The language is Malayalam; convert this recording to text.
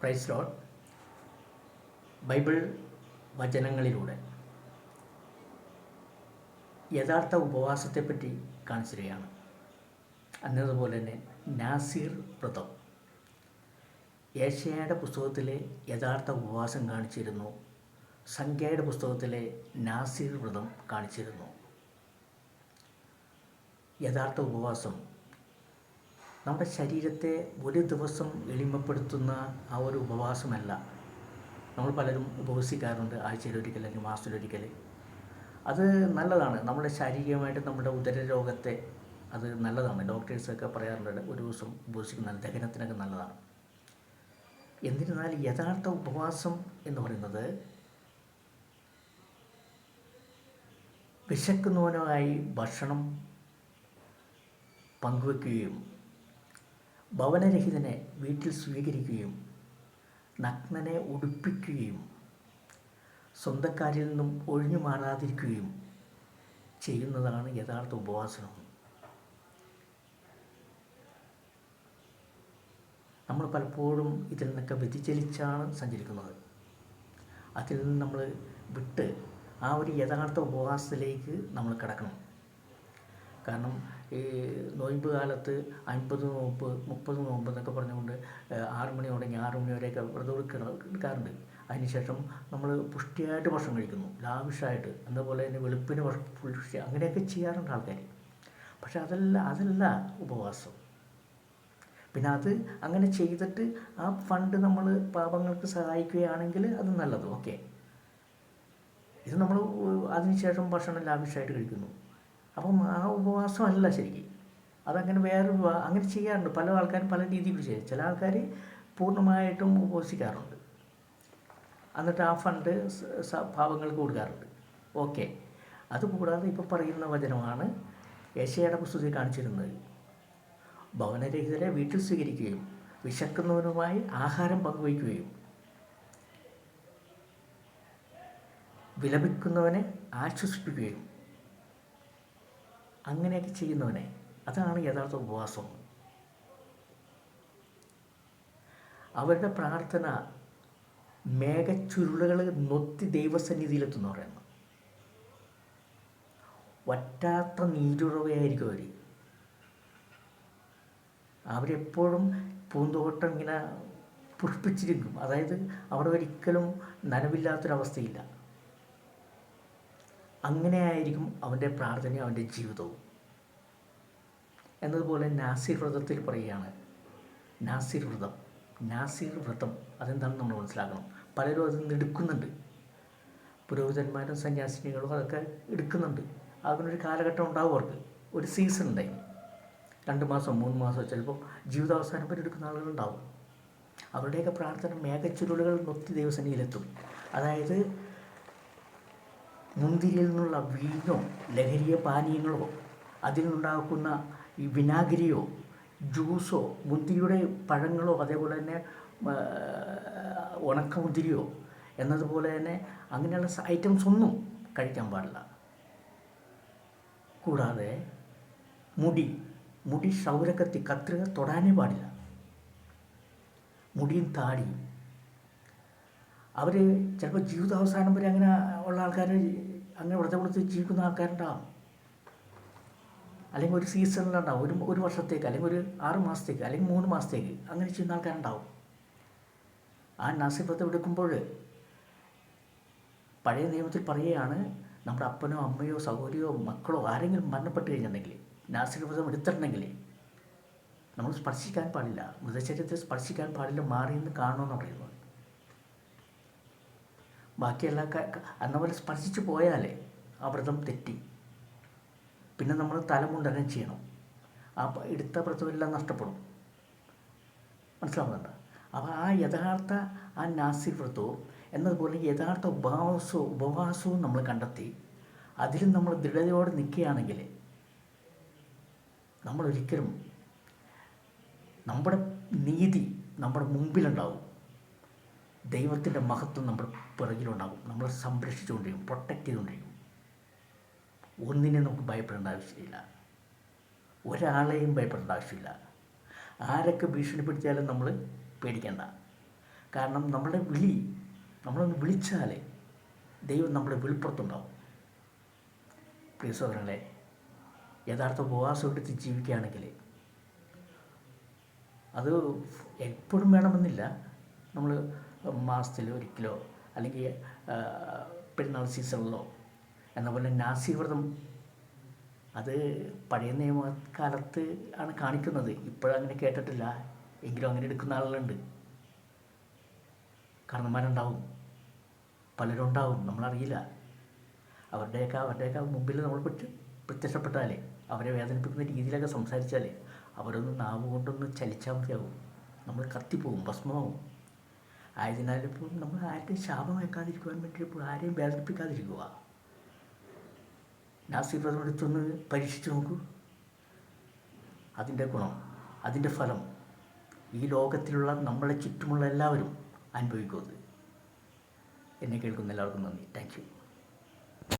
പ്രൈസ് ലോഡ് ബൈബിൾ വചനങ്ങളിലൂടെ യഥാർത്ഥ ഉപവാസത്തെപ്പറ്റി കാണിച്ചു അന്നതുപോലെ തന്നെ നാസീർ വ്രതം. ഏഷ്യയുടെ പുസ്തകത്തിലെ യഥാർത്ഥ ഉപവാസം കാണിച്ചിരുന്നു. സംഖ്യയുടെ പുസ്തകത്തിലെ നാസീർ വ്രതം കാണിച്ചിരുന്നു. യഥാർത്ഥ ഉപവാസം നമ്മുടെ ശരീരത്തെ ഒരു ദിവസം എളിമപ്പെടുത്തുന്ന ആ ഒരു ഉപവാസമല്ല. നമ്മൾ പലരും ഉപവസിക്കാറുണ്ട് ആഴ്ചയിലൊരിക്കൽ അല്ലെങ്കിൽ മാസത്തിലൊരിക്കൽ. അത് നല്ലതാണ്. നമ്മുടെ ശാരീരികമായിട്ട് നമ്മുടെ ഉദരരോഗത്തെ അത് നല്ലതാണ്. ഡോക്ടേഴ്സൊക്കെ പറയാറുണ്ട് ഒരു ദിവസം ഉപവസിക്കുന്നത് ദഹനത്തിനൊക്കെ നല്ലതാണ്. എന്നിരുന്നാൽ യഥാർത്ഥ ഉപവാസം എന്ന് പറയുന്നത് വിശക്കുന്നവനുമായി ഭക്ഷണം പങ്കുവെക്കുകയും ഭവനരഹിതനെ വീട്ടിൽ സ്വീകരിക്കുകയും നഗ്നനെ ഉടുപ്പിക്കുകയും സ്വന്തക്കാരിൽ നിന്നും ഒഴിഞ്ഞു മാറാതിരിക്കുകയും ചെയ്യുന്നതാണ് യഥാർത്ഥ ഉപവാസനം നമ്മൾ പലപ്പോഴും ഇതിൽ നിന്നൊക്കെ വ്യതിചലിച്ചാണ് സഞ്ചരിക്കുന്നത്. അതിൽ നിന്ന് നമ്മൾ വിട്ട് ആ ഒരു യഥാർത്ഥ ഉപവാസത്തിലേക്ക് നമ്മൾ കിടക്കണം. കാരണം ഈ നോയമ്പ് കാലത്ത് അൻപത് നോമ്പ് മുപ്പത് നോമ്പ് എന്നൊക്കെ പറഞ്ഞുകൊണ്ട് ആറ് മണി തുടങ്ങി ആറ് മണി വരെയൊക്കെ എടുക്കണ എടുക്കാറുണ്ട്. അതിനുശേഷം നമ്മൾ പുഷ്ടിയായിട്ട് ഭക്ഷണം കഴിക്കുന്നു. ലാവിഷായിട്ട്. അതുപോലെ തന്നെ വെളുപ്പിന് പുഷ്ടി. അങ്ങനെയൊക്കെ ചെയ്യാറുണ്ട് ആൾക്കാർ പക്ഷെ അതല്ല അതല്ല ഉപവാസം. പിന്നെ അത് അങ്ങനെ ചെയ്തിട്ട് ആ ഫണ്ട് നമ്മൾ പാപങ്ങൾക്ക് സഹായിക്കുകയാണെങ്കിൽ അത് നല്ലത്. ഓക്കെ. ഇത് നമ്മൾ അതിനുശേഷം ഭക്ഷണം ലാവിഷായിട്ട് കഴിക്കുന്നു. അപ്പം ആ ഉപവാസം അല്ല ശരിക്കും. അതങ്ങനെ വേറെ അങ്ങനെ ചെയ്യാറുണ്ട്. പല ആൾക്കാരും പല രീതിയിൽ ചെയ്യും. ചില ആൾക്കാർ പൂർണമായിട്ടും ഉപവസിക്കാറുണ്ട് എന്നിട്ട് ആ ഫണ്ട് പാവങ്ങൾക്ക് കൊടുക്കാറുണ്ട്. ഓക്കെ. അതുകൂടാതെ ഇപ്പോൾ പറയുന്ന വചനമാണ് യശയുടെ പുസ്തകത്തിൽ കാണിച്ചിരുന്നത്. ഭവനരഹിതരെ വീട്ടിൽ സ്വീകരിക്കുകയും വിശക്കുന്നവനുമായി ആഹാരം പങ്കുവയ്ക്കുകയും. വിലപിക്കുന്നവനെ ആശ്വസിപ്പിക്കുകയും. അങ്ങനെയൊക്കെ ചെയ്യുന്നവനെ അതാണ് യഥാർത്ഥ ഉപവാസം. അവരുടെ പ്രാർത്ഥന മേഘച്ചുരുളുകൾ നൊത്തി ദൈവസന്നിധിയിലെത്തുന്ന പറയുന്നു. വറ്റാത്ത നീരുറവയായിരിക്കും അവർ അവരെപ്പോഴും പൂന്തോട്ടം ഇങ്ങനെ പുഷ്പിച്ചിരിക്കും. അതായത് അവിടെ ഒരിക്കലും നനവില്ലാത്തൊരവസ്ഥയില്ല. അങ്ങനെയായിരിക്കും അവന്റെ പ്രാർത്ഥനയും അവന്റെ ജീവിതവും. എന്നതുപോലെ നാസിർ വ്രതത്തിൽ പറയുകയാണ്. നാസിർ വ്രതം. നാസിർ വ്രതം. അതെന്താണെന്ന് നമ്മൾ മനസ്സിലാക്കണം. പലരും അതിൽ നിന്ന് എടുക്കുന്നുണ്ട്. പുരോഹിതന്മാരും സന്യാസിനികളും അതൊക്കെ എടുക്കുന്നുണ്ട്. അതിനൊരു കാലഘട്ടം ഉണ്ടാവും അവർക്ക്. ഒരു സീസൺ ഉണ്ടായി. രണ്ട് മാസം മൂന്ന് മാസം ചിലപ്പോൾ ജീവിതാവസാനം വരെ എടുക്കുന്ന ആളുകളുണ്ടാവും. അവരുടെയൊക്കെ പ്രാർത്ഥന മേഘച്ചുരുളുകൾ നൊത്തി ദൈവസന്നിധിയിലെത്തും. അതായത് മുന്തിരിയിൽ നിന്നുള്ള വീഞ്ഞോ ലഹരിയ പാനീയങ്ങളോ അതിൽ നിന്നുണ്ടാക്കുന്ന ഈ വിനാഗിരിയോ ജ്യൂസോ മുന്തിരിയുടെ പഴങ്ങളോ അതേപോലെ തന്നെ ഉണക്കമുന്തിരിയോ എന്നതുപോലെ തന്നെ അങ്ങനെയുള്ള ഐറ്റംസ് ഒന്നും കഴിക്കാൻ പാടില്ല. കൂടാതെ മുടി മുടി ക്ഷൗരക്കത്തി കത്രിക തൊടാനേ പാടില്ല. മുടിയും താടിയും അവർ ചിലപ്പോൾ ജീവിതാവസാനം വരെ അങ്ങനെ ഉള്ള ആൾക്കാർ അങ്ങനെ വ്രതം കൊടുത്ത് ജീവിക്കുന്ന ആൾക്കാരുണ്ടാവും. അല്ലെങ്കിൽ ഒരു സീസണിലുണ്ടാവും. ഒരു ഒരു വർഷത്തേക്ക് അല്ലെങ്കിൽ ഒരു ആറ് മാസത്തേക്ക് അല്ലെങ്കിൽ മൂന്ന് മാസത്തേക്ക് അങ്ങനെ ചെയ്യുന്ന ആൾക്കാരുണ്ടാവും. ആ നാസിഫത്ത് എടുക്കുമ്പോൾ പഴയ നിയമത്തിൽ പറയുകയാണ് നമ്മുടെ അപ്പനോ അമ്മയോ സഹോദരിയോ മക്കളോ ആരെങ്കിലും മരണപ്പെട്ട് കഴിഞ്ഞിട്ടുണ്ടെങ്കിൽ നാസിർ വ്രതം എടുത്തിട്ടുണ്ടെങ്കിൽ നമ്മൾ സ്പർശിക്കാൻ പാടില്ല. മൃതശരീരത്തെ സ്പർശിക്കാൻ പാടില്ല മാറിയെന്ന് കാണുമെന്ന് പറയുന്നത് ബാക്കിയെല്ലാ അന്ന പോലെ സ്പർശിച്ച് പോയാലേ ആ വ്രതം തെറ്റി. പിന്നെ നമ്മൾ തലമുണ്ടനം ചെയ്യണം. ആ എടുത്ത വ്രതമെല്ലാം നഷ്ടപ്പെടും. മനസ്സിലാവുന്നുണ്ട്? അപ്പോൾ ആ യഥാർത്ഥ ആ നാസി വ്രതവും എന്നതുപോലെ യഥാർത്ഥ ഉപവാസവും ഉപവാസവും നമ്മൾ കണ്ടെത്തി അതിലും നമ്മൾ ദൃഢതയോടെ നിൽക്കുകയാണെങ്കിൽ നമ്മളൊരിക്കലും നമ്മുടെ നീതി നമ്മുടെ മുമ്പിലുണ്ടാവും. ദൈവത്തിന്റെ മഹത്വം നമ്മൾ പിറകിലുണ്ടാകും. നമ്മൾ സംരക്ഷിച്ചുകൊണ്ടിരിക്കും പ്രൊട്ടക്റ്റ് ചെയ്തുകൊണ്ടിരിക്കും ഒന്നിനെ നമുക്ക് ഭയപ്പെടേണ്ട ആവശ്യമില്ല. ഒരാളെയും ഭയപ്പെടേണ്ട ആവശ്യമില്ല. ആരൊക്കെ ഭീഷണിപ്പെടുത്തിയാലും നമ്മൾ പേടിക്കേണ്ട. കാരണം നമ്മുടെ വിളി നമ്മളൊന്ന് വിളിച്ചാലേ ദൈവം നമ്മുടെ വെളിപ്പുറത്തുണ്ടാവും പ്രിയ സഹോദരങ്ങളെ യഥാർത്ഥ ഉപവാസം എടുത്ത് ജീവിക്കുകയാണെങ്കിൽ അത് എപ്പോഴും വേണമെന്നില്ല. നമ്മൾ മാസത്തിൽ ഒരിക്കലോ അല്ലെങ്കിൽ പെരുന്നാൾ സീസണിലോ. എന്ന പോലെ നാസി വ്രതം. അത് പഴയ നിയമകാലത്ത് ആണ് കാണിക്കുന്നത്. ഇപ്പോഴങ്ങനെ കേട്ടിട്ടില്ല. എങ്കിലും അങ്ങനെ എടുക്കുന്ന ആളുകളുണ്ട്. കാരണന്മാരുണ്ടാവും. പലരും ഉണ്ടാവും. നമ്മളറിയില്ല. അവരുടെയൊക്കെ അവരുടെയൊക്കെ മുമ്പിൽ നമ്മൾ പ്രത്യക്ഷപ്പെട്ടാലേ അവരെ വേദനിപ്പിക്കുന്ന രീതിയിലൊക്കെ സംസാരിച്ചാലേ അവരൊന്ന് നാവ് കൊണ്ടൊന്ന് ചലിച്ചാൽ മതിയാവും. നമ്മൾ കത്തിപ്പോവും ഭസ്മമാവും. ആയതിനാൽ ഇപ്പോൾ നമ്മൾ ആരുടെയും ശാപം വെക്കാതിരിക്കുവാൻ വേണ്ടി ഇപ്പോൾ ആരെയും വേദനിപ്പിക്കാതിരിക്കുക. നാസിബ്രതം എടുത്തൊന്ന് പരീക്ഷിച്ച് നോക്കൂ. അതിന്റെ ഗുണം അതിന്റെ ഫലം ഈ ലോകത്തിലുള്ള നമ്മളെ ചുറ്റുമുള്ള എല്ലാവരും അനുഭവിക്കുന്നത്. എന്നെ കേൾക്കുന്ന എല്ലാവർക്കും നന്ദി. Thank you.